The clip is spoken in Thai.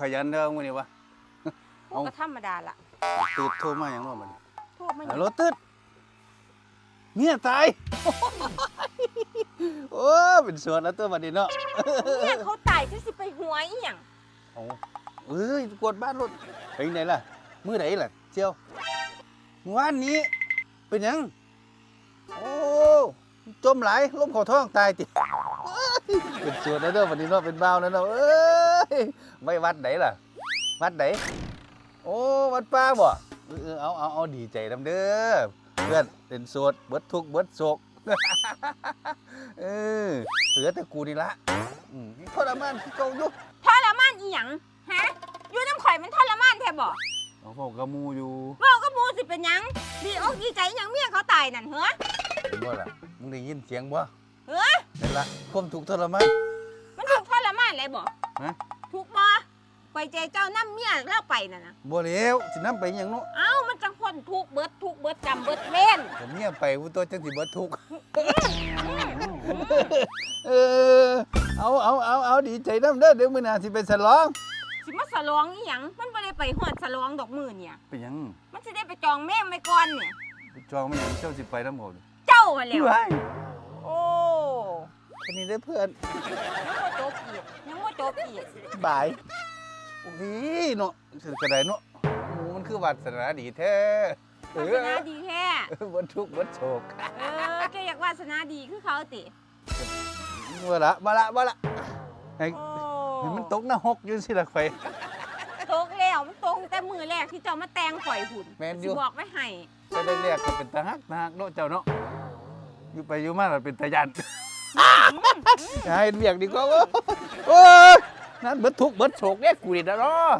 ขยันเด้อมื้อนี้วะ เอา ก็ธรรมดาละตื่นโทรมาหยังเนาะบัดนี้โทษไม่ฮัลโหลตืดเมียตายโอ้เป็นสวนแล้วตัวบัดนี้เนาะเนี่ยเขาตายจะสิไปหัวอีหยังเอาเอ้ยกวดบ้านรถไปไหนล่ะมื้อไหนล่ะเจียวเมื่อวานนี้เป็นหยัง โอ้จมหลายลมเขอท้องตายติเอ้ยเป็นสวนแล้วเด้อวันนี้เนาะเป็นบ่าวแล้วเนาะเอ้ย ไม่วัดไหนล่ะ วัดไหน โอ้วัดป้าบ่เออเออเอาเอาเอาดีใจนำเด้อเพื่อนเป็นโสดเบิดทุกข์เบิดโศกเออเหลือแต่กูนี่ละอืมทรมานคือเก่าอยู่ทรมานอีหยังฮะอยู่น้ำข่อยมันทรมานแท้บ่เอาพวกกระมูอยู่เว้าก็มูสิเป็นหยังดีอกดีใจอีหยังเมียเขาตายนั่นเหรอเห็นบ่ล่ะมึงได้ยินเสียงบ่เฮ้ยนั่นล่ะความทุกข์ทรมานมันถูกทรมานเลยบ่ฮะ ถูกบ่ไปใจเจ้าน้ำเมียเล่าไปนั่นนะบ่แล้วสินำไปหยังเนาะเอ้ามันจังคนทุกข์เบิดทุกข์เบิดกรรมเบิดเว้นผมเมียไปผู้ตัวจังสิเบิดทุกข์เออเอาเอาเอาเอาดีใจนำเด้อเดี๋ยวมื้อหน้าสิไปฉลองสิมาสลองอีหยังมันบ่ได้ไปหอดสลองดอกมือเนี่ย ไปหยังมันสิได้ไปจองแม่งไปก่อนเนี่ยไปจองมันหยังเจ้าสิไปนำบ่เจ้ามาแล้ว ไปโอ้แค่นี้เด้อเพื่อนยังบ่จบอีกยังบ่จบอีกบายโอ้ยเนาะสิกระไดเนาะโอ้มันคือวาสนาดีแท้เอวาอสนาดีแท้เออบ่ทุกข์บ่โศกเออแกอยากวาสนาดีคือเขาติบ่ละบ่ละบ่ละให้โอ้ให้มันตกหน้าหกอยู่สิล่ะข่อย ตกแล้วมันตกแต่มือแรกที่เจ้ามาแต่งข่อยหุ่นแม่นอยู่ สิบอกไว้ให้แต่แรกๆก็เป็นตาฮักตาฮักเนาะเจ้าเนาะอยู่ไปอยู่มาก็เป็นตายัน ให้เบียกดีกว่าเว้ยโอ้ยนั่นเบิดทุกข์เบิดโศกเนี่ยกูนี่นะเนาะ